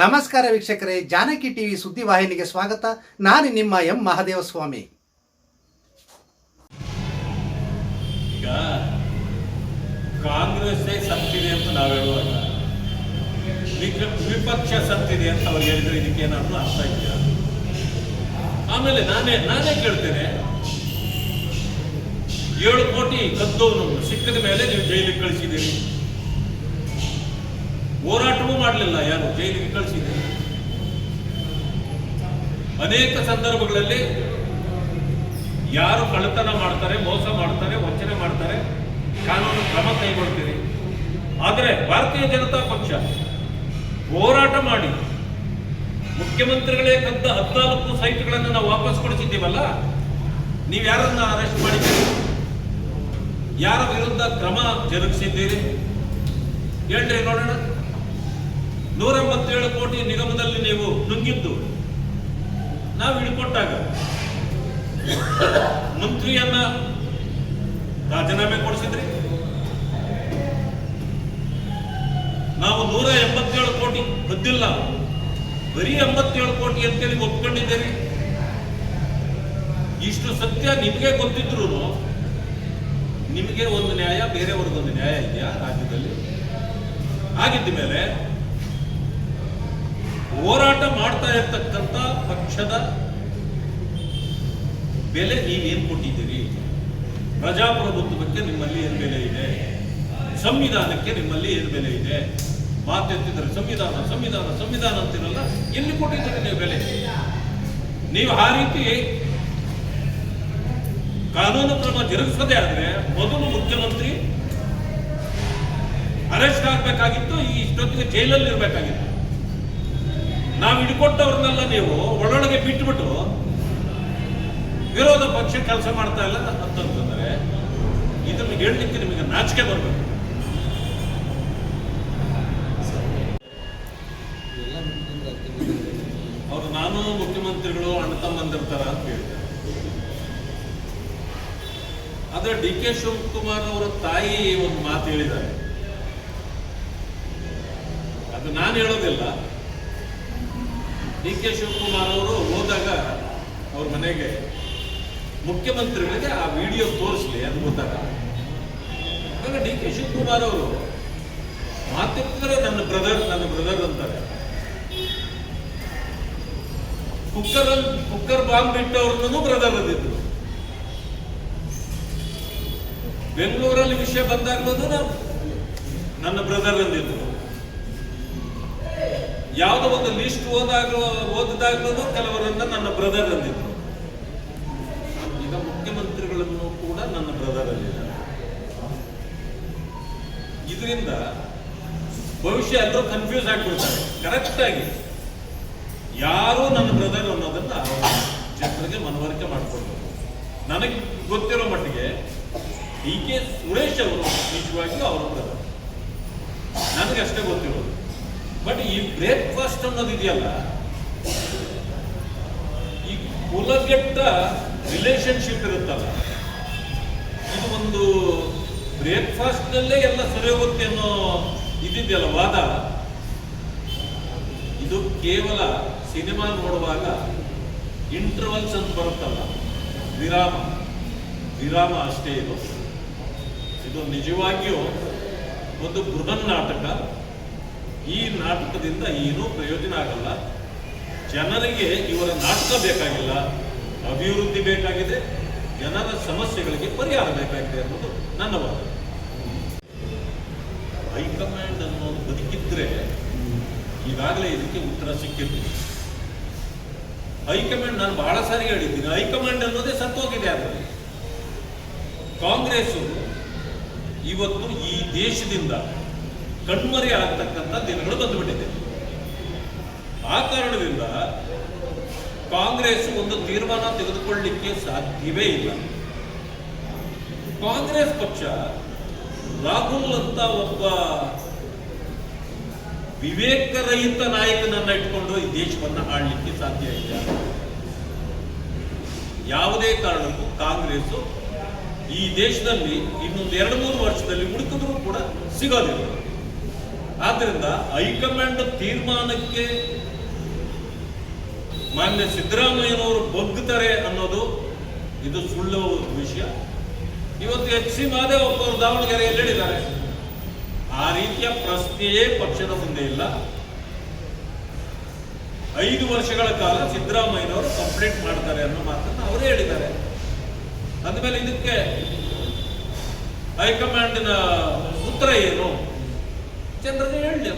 ನಮಸ್ಕಾರ ವೀಕ್ಷಕರೇ, ಜಾನಕಿ ಟಿವಿ ಸುದ್ದಿವಾಹಿನಿಗೆ ಸ್ವಾಗತ. ನಾನು ನಿಮ್ಮ ಎಂ ಮಹಾದೇವಸ್ವಾಮಿ. ಈಗ ಕಾಂಗ್ರೆಸ್ಸೇ ಸತ್ತಿದೆ ಅಂತ ನಾವು ಹೇಳುವಾಗ ವಿಪಕ್ಷ ಸತ್ತಿದೆ ಅಂತ ಅವ್ರು ಹೇಳಿದ್ರೆ ಇದಕ್ಕೆ ಏನಾದ್ರು ಅರ್ಥ ಇದೆಯಾ? ಆಮೇಲೆ ನಾನೇ ನಾನೇ ಕೇಳ್ತೇನೆ. ಏಳು ಕೋಟಿ ಕದ್ದವನು ಸಿಕ್ಕಿದ ಮೇಲೆ ನೀವು ಜೈಲಿಗೆ ಕಳಿಸಿದ್ದೀರಿ. ಹೋರಾಟವೂ ಮಾಡಲಿಲ್ಲ ಯಾರು? ಜೈಲಿಗೆ ಕಳಿಸಿದ್ರು ಅನೇಕ ಸಂದರ್ಭಗಳಲ್ಲಿ ಯಾರು ಕಳ್ಳತನ ಮಾಡ್ತಾರೆ, ಮೋಸ ಮಾಡ್ತಾರೆ, ವಂಚನೆ ಮಾಡ್ತಾರೆ, ಕಾನೂನು ಕ್ರಮ ಕೈಗೊಳ್ತೀರಿ. ಆದರೆ ಭಾರತೀಯ ಜನತಾ ಪಕ್ಷ ಹೋರಾಟ ಮಾಡಿ ಮುಖ್ಯಮಂತ್ರಿಗಳೇ ಕದ್ದ ಹದಿನಾಲ್ಕು ಸೈಟ್ಗಳನ್ನು ನಾವು ವಾಪಸ್ ಕೊಡಿಸಿದ್ದೀವಲ್ಲ, ನೀವು ಯಾರನ್ನ ಅರೆಸ್ಟ್ ಮಾಡಿದ್ದೀರಿ? ಯಾರ ವಿರುದ್ಧ ಕ್ರಮ ಜರುಗಿಸಿದ್ದೀರಿ? ಹೇಳ್ರಿ, ನೋಡೋಣ. ನೂರ ಎಂಬತ್ತೇಳು ಕೋಟಿ ನಿಗಮದಲ್ಲಿ ನೀವು ನುಂಗಿದ್ದು, ನಾವು ಹಿಡ್ಕೊಟ್ಟಾಗ ಮಂತ್ರಿಯನ್ನ ರಾಜೀನಾಮೆ ಕೊಡಿಸಿದ್ರಿ? ನಾವು ನೂರ ಎಂಬತ್ತೇಳು ಕೋಟಿ ಗೊತ್ತಿಲ್ಲ ಬರೀ ಎಂಬತ್ತೇಳು ಕೋಟಿ ಅಂತೇಳಿ ಒಪ್ಕೊಂಡಿದ್ದೀರಿ. ಇಷ್ಟು ಸತ್ಯ ನಿಮಗೆ ಗೊತ್ತಿದ್ರು ನಿಮಗೆ ಒಂದು ನ್ಯಾಯ, ಬೇರೆಯವ್ರಿಗೊಂದು ನ್ಯಾಯ ಇದೆಯಾ ರಾಜ್ಯದಲ್ಲಿ? ಆಗಿದ್ದ ಮೇಲೆ ಹೋರಾಟ ಮಾಡ್ತಾ ಇರ್ತಕ್ಕಂಥ ಪಕ್ಷದ ಬೆಲೆ ನೀವೇನು ಕೊಟ್ಟಿದ್ದೀರಿ? ಪ್ರಜಾಪ್ರಭುತ್ವಕ್ಕೆ ನಿಮ್ಮಲ್ಲಿ ಏನು ಬೆಲೆ ಇದೆ? ಸಂವಿಧಾನಕ್ಕೆ ನಿಮ್ಮಲ್ಲಿ ಏನು ಬೆಲೆ ಇದೆ? ಮಾತೆತ್ತಿದ್ರೆ ಸಂವಿಧಾನ ಸಂವಿಧಾನ ಸಂವಿಧಾನ ಅಂತಿರಲ್ಲ, ಎಲ್ಲಿ ಕೊಟ್ಟಿದ್ದೀರಿ ನೀವು ಬೆಲೆ? ನೀವು ಆ ರೀತಿ ಕಾನೂನು ಕ್ರಮ ಜರುಗಿಸದೆ ಆದ್ರೆ ಮೊದಲು ಮುಖ್ಯಮಂತ್ರಿ ಅರೆಸ್ಟ್ ಆಗಬೇಕಾಗಿತ್ತು, ಈ ಇಷ್ಟೊತ್ತಿಗೆ ಜೈಲಲ್ಲಿ ಇರಬೇಕಾಗಿತ್ತು. ನಾವು ಹಿಡ್ಕೊಟ್ಟವ್ರನ್ನೆಲ್ಲ ನೀವು ಒಳೊಳಗೆ ಬಿಟ್ಬಿಟ್ಟು ವಿರೋಧ ಪಕ್ಷ ಕೆಲಸ ಮಾಡ್ತಾ ಇಲ್ಲ ಅಂತಂತಂದ್ರೆ ಇದನ್ನು ಹೇಳಲಿಕ್ಕೆ ನಿಮಗೆ ನಾಚಿಕೆ ಬರಬೇಕು. ಅವರು ನಾನು ಮುಖ್ಯಮಂತ್ರಿಗಳು, ಅಣ್ಣ ತಮ್ಮಂದಿರ್ತಾರ ಅಂತ ಹೇಳ್ತಾರೆ ಆದ್ರೆ ಡಿ ಕೆ ಶಿವಕುಮಾರ್ ಅವರ ತಾಯಿ ಒಂದು ಮಾತು ಹೇಳಿದ್ದಾರೆ. ಅದು ನಾನು ಹೇಳೋದಿಲ್ಲ. ಡಿ ಕೆ ಶಿವಕುಮಾರ್ ಅವರು ಹೋದಾಗ ಅವ್ರ ಮನೆಗೆ ಮುಖ್ಯಮಂತ್ರಿಗಳಿಗೆ ಆ ವಿಡಿಯೋ ತೋರಿಸ್ಲಿ ಅದು ಗೊತ್ತಾಗ ಆಗ ಡಿ ಕೆ ಶಿವಕುಮಾರ್ ಅವರು ಮಾತಿದ್ರೆ ನನ್ನ ಬ್ರದರ್ ನನ್ನ ಬ್ರದರ್ ಅಂತಾರೆ. ಕುಕ್ಕರ್ ಕುಕ್ಕರ್ ಬಾಂಬ್ ಬಿಟ್ಟವ್ರನ್ನೂ ಬ್ರದರ್ ಅಂದಿದ್ರು. ಬೆಂಗಳೂರಲ್ಲಿ ವಿಷಯ ಬಂದಾಗ ನನ್ನ ಬ್ರದರ್ ಅಂದಿದ್ರು. ಯಾವುದೋ ಒಂದು ಲಿಸ್ಟ್ ಓದಾಗ್ಲೂ ಓದಿದಾಗ್ಲೂ ಕೆಲವರನ್ನ ನನ್ನ ಬ್ರದರ್ ಅಂದಿದ್ರು. ಈಗ ಮುಖ್ಯಮಂತ್ರಿಗಳನ್ನು ಕೂಡ ನನ್ನ ಬ್ರದರ್ ಅಂದಿದ್ದಾರೆ. ಇದರಿಂದ ಭವಿಷ್ಯ ಎಲ್ಲರೂ ಕನ್ಫ್ಯೂಸ್ ಆಗ್ಬಿಡ್ತಾರೆ. ಕರೆಕ್ಟ್ ಆಗಿ. ಯಾರು ನನ್ನ ಬ್ರದರ್ ಅನ್ನೋದನ್ನ ಜನರಿಗೆ ಮನವರಿಕೆ ಮಾಡಿಕೊಡ್ಬೇಕು ನನಗೆ ಗೊತ್ತಿರೋ ಮಟ್ಟಿಗೆ ಡಿ ಕೆ ಸುರೇಶ್ ಅವರು ನಿಜವಾಗಿಯೂ ಅವರ ಬ್ರದರ್ ನನಗಷ್ಟೇ ಗೊತ್ತಿರೋದು. ಬಟ್ ಈ ಬ್ರೇಕ್ಫಾಸ್ಟ್ ಅನ್ನೋದು ಇದೆಯಲ್ಲ? ಈ ಕುಲಗೆಟ್ಟ ರಿಲೇಶನ್ಶಿಪ್ ಇರುತ್ತಲ್ಲ, ಇದು ಒಂದು ಬ್ರೇಕ್ಫಾಸ್ಟ್ ನಲ್ಲೇ ಎಲ್ಲ ಸರಿ ಹೋಗುತ್ತೆ ಅನ್ನೋ ಇದಿದೆಯಲ್ಲ ವಾದ? ಇದು ಕೇವಲ ಸಿನಿಮಾ ನೋಡುವಾಗ ಇಂಟರ್ವಲ್ಸ್ ಅಂತ ಬರುತ್ತಲ್ಲ, ವಿರಾಮ. ವಿರಾಮ ಅಷ್ಟೇ ಇದು. ಇದು ನಿಜವಾಗಿಯೂ ಒಂದು ಬೃಹನ್ ನಾಟಕ. ಈ ನಾಟಕದಿಂದ ಏನೂ ಪ್ರಯೋಜನ ಆಗಲ್ಲ. ಜನರಿಗೆ ಇವರ ನಾಟಕ ಬೇಕಾಗಿಲ್ಲ. ಅಭಿವೃದ್ಧಿ ಬೇಕಾಗಿದೆ. ಜನರ ಸಮಸ್ಯೆಗಳಿಗೆ ಪರಿಹಾರ ಬೇಕಾಗಿದೆ ಅನ್ನೋದು ನನ್ನ ವಾದ. ಹೈಕಮಾಂಡ್ ಅನ್ನೋದು ಬದುಕಿದ್ರೆ ಈಗಾಗಲೇ ಇದಕ್ಕೆ ಉತ್ತರ ಸಿಕ್ಕಿತ್ತು ಹೈಕಮಾಂಡ್ ನಾನು ಬಹಳ ಸಾರಿ ಹೇಳಿದ್ದೀನಿ. ಹೈಕಮಾಂಡ್ ಅನ್ನೋದೇ ಸತ್ತೋಗಿದೆ ಅದರಲ್ಲಿ ಕಾಂಗ್ರೆಸ್ ಇವತ್ತು ಈ ದೇಶದಿಂದ ಕಣ್ಮರೆ ಆಗ್ತಕ್ಕಂಥ ದಿನಗಳು ಬಂದುಬಿಟ್ಟಿದೆ. ಆ ಕಾರಣದಿಂದ ಕಾಂಗ್ರೆಸ್ ಒಂದು ತೀರ್ಮಾನ ತೆಗೆದುಕೊಳ್ಳಲಿಕ್ಕೆ ಸಾಧ್ಯವೇ ಇಲ್ಲ. ಕಾಂಗ್ರೆಸ್ ಪಕ್ಷ ರಾಹುಲ್ ಅಂತ ಒಬ್ಬ ವಿವೇಕರಹಿತ ನಾಯಕನನ್ನ ಇಟ್ಕೊಂಡು ಈ ದೇಶವನ್ನ ಆಳ್ಲಿಕ್ಕೆ ಸಾಧ್ಯ ಇಲ್ಲ. ಯಾವುದೇ ಕಾರಣಕ್ಕೂ ಕಾಂಗ್ರೆಸ್ ಈ ದೇಶದಲ್ಲಿ ಇನ್ನೊಂದು ಎರಡು ಮೂರು ವರ್ಷದಲ್ಲಿ ಹುಡುಕಿದ್ರು ಕೂಡ ಸಿಗೋದಿಲ್ಲ. ಆದ್ರಿಂದ ಹೈಕಮಾಂಡ್ ತೀರ್ಮಾನಕ್ಕೆ ಮಾನ್ಯ ಸಿದ್ದರಾಮಯ್ಯನವರು ಬಗ್ಗುತ್ತಾರೆ ಅನ್ನೋದು ಇದು ಸುಳ್ಳು ವಿಷಯ. ಇವತ್ತು ಎಚ್ ಸಿ ಮಾದೇವಪ್ಪ ಅವರು ದಾವಣಗೆರೆಯಲ್ಲಿ ಹೇಳಿದ್ದಾರೆ. ಆ ರೀತಿಯ ಪ್ರಶ್ನೆಯೇ ಪಕ್ಷದ ಮುಂದೆ ಇಲ್ಲ. ಐದು ವರ್ಷಗಳ ಕಾಲ ಸಿದ್ದರಾಮಯ್ಯನವರು ಕಂಪ್ಲೀಟ್ ಮಾಡ್ತಾರೆ ಅನ್ನೋ ಮಾತನ್ನು ಅವರೇ ಹೇಳಿದ್ದಾರೆ. ಅಂದಮೇಲೆ ಇದಕ್ಕೆ ಹೈಕಮಾಂಡಿನ ಉತ್ತರ ಏನು? ಜನರಿಗೆ ಹೇಳಿ